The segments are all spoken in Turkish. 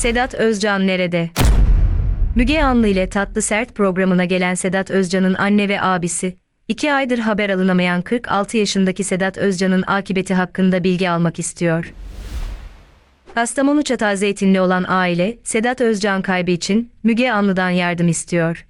Sedat Özcan nerede? Müge Anlı ile Tatlı Sert programına gelen Sedat Özcan'ın anne ve abisi, iki aydır haber alınamayan 46 yaşındaki Sedat Özcan'ın akıbeti hakkında bilgi almak istiyor. Kastamonu Çatalzeytinli olan aile, Sedat Özcan kaybı için Müge Anlı'dan yardım istiyor.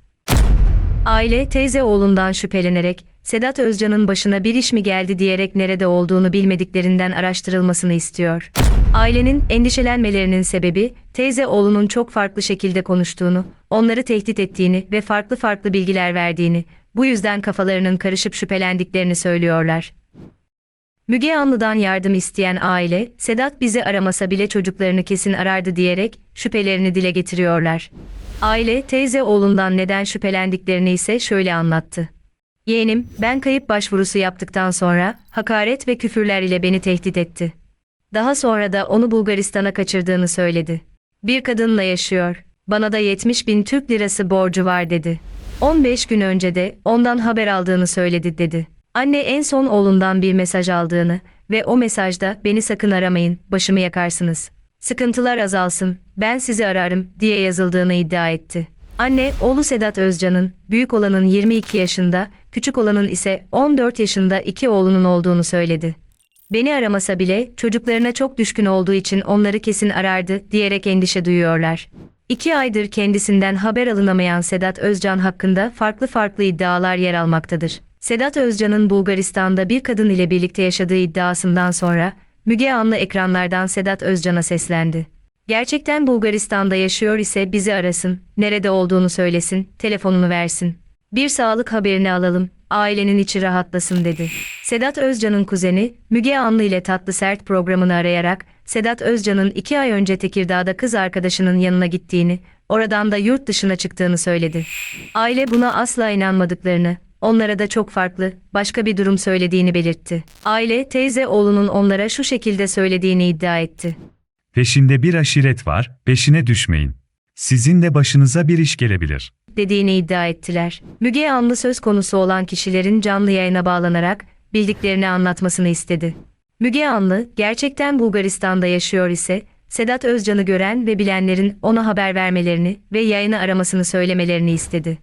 Aile, teyze oğlundan şüphelenerek, Sedat Özcan'ın başına bir iş mi geldi diyerek nerede olduğunu bilmediklerinden araştırılmasını istiyor. Ailenin endişelenmelerinin sebebi, teyze oğlunun çok farklı şekilde konuştuğunu, onları tehdit ettiğini ve farklı farklı bilgiler verdiğini, bu yüzden kafalarının karışıp şüphelendiklerini söylüyorlar. Müge Anlı'dan yardım isteyen aile, Sedat bizi aramasa bile çocuklarını kesin arardı diyerek şüphelerini dile getiriyorlar. Aile, teyze oğlundan neden şüphelendiklerini ise şöyle anlattı. Yeğenim, ben kayıp başvurusu yaptıktan sonra hakaret ve küfürler ile beni tehdit etti. Daha sonra da onu Bulgaristan'a kaçırdığını söyledi. Bir kadınla yaşıyor. Bana da 70 bin Türk lirası borcu var dedi. 15 gün önce de ondan haber aldığını söyledi dedi. Anne en son oğlundan bir mesaj aldığını ve o mesajda beni sakın aramayın, başımı yakarsınız. Sıkıntılar azalsın, ben sizi ararım diye yazıldığını iddia etti. Anne, oğlu Sedat Özcan'ın, büyük olanın 22 yaşında, küçük olanın ise 14 yaşında iki oğlunun olduğunu söyledi. Beni aramasa bile çocuklarına çok düşkün olduğu için onları kesin arardı diyerek endişe duyuyorlar. İki aydır kendisinden haber alınamayan Sedat Özcan hakkında farklı farklı iddialar yer almaktadır. Sedat Özcan'ın Bulgaristan'da bir kadın ile birlikte yaşadığı iddiasından sonra Müge Anlı ekranlardan Sedat Özcan'a seslendi. Gerçekten Bulgaristan'da yaşıyor ise bizi arasın, nerede olduğunu söylesin, telefonunu versin. Bir sağlık haberini alalım, ailenin içi rahatlasın dedi. Sedat Özcan'ın kuzeni, Müge Anlı ile Tatlı Sert programını arayarak, Sedat Özcan'ın iki ay önce Tekirdağ'da kız arkadaşının yanına gittiğini, oradan da yurt dışına çıktığını söyledi. Aile buna asla inanmadıklarını, onlara da çok farklı, başka bir durum söylediğini belirtti. Aile, teyze oğlunun onlara şu şekilde söylediğini iddia etti. Peşinde bir aşiret var, peşine düşmeyin. Sizin de başınıza bir iş gelebilir. dediğini iddia ettiler. Müge Anlı söz konusu olan kişilerin canlı yayına bağlanarak bildiklerini anlatmasını istedi. Müge Anlı gerçekten Bulgaristan'da yaşıyor ise Sedat Özcan'ı gören ve bilenlerin ona haber vermelerini ve yayını aramasını söylemelerini istedi.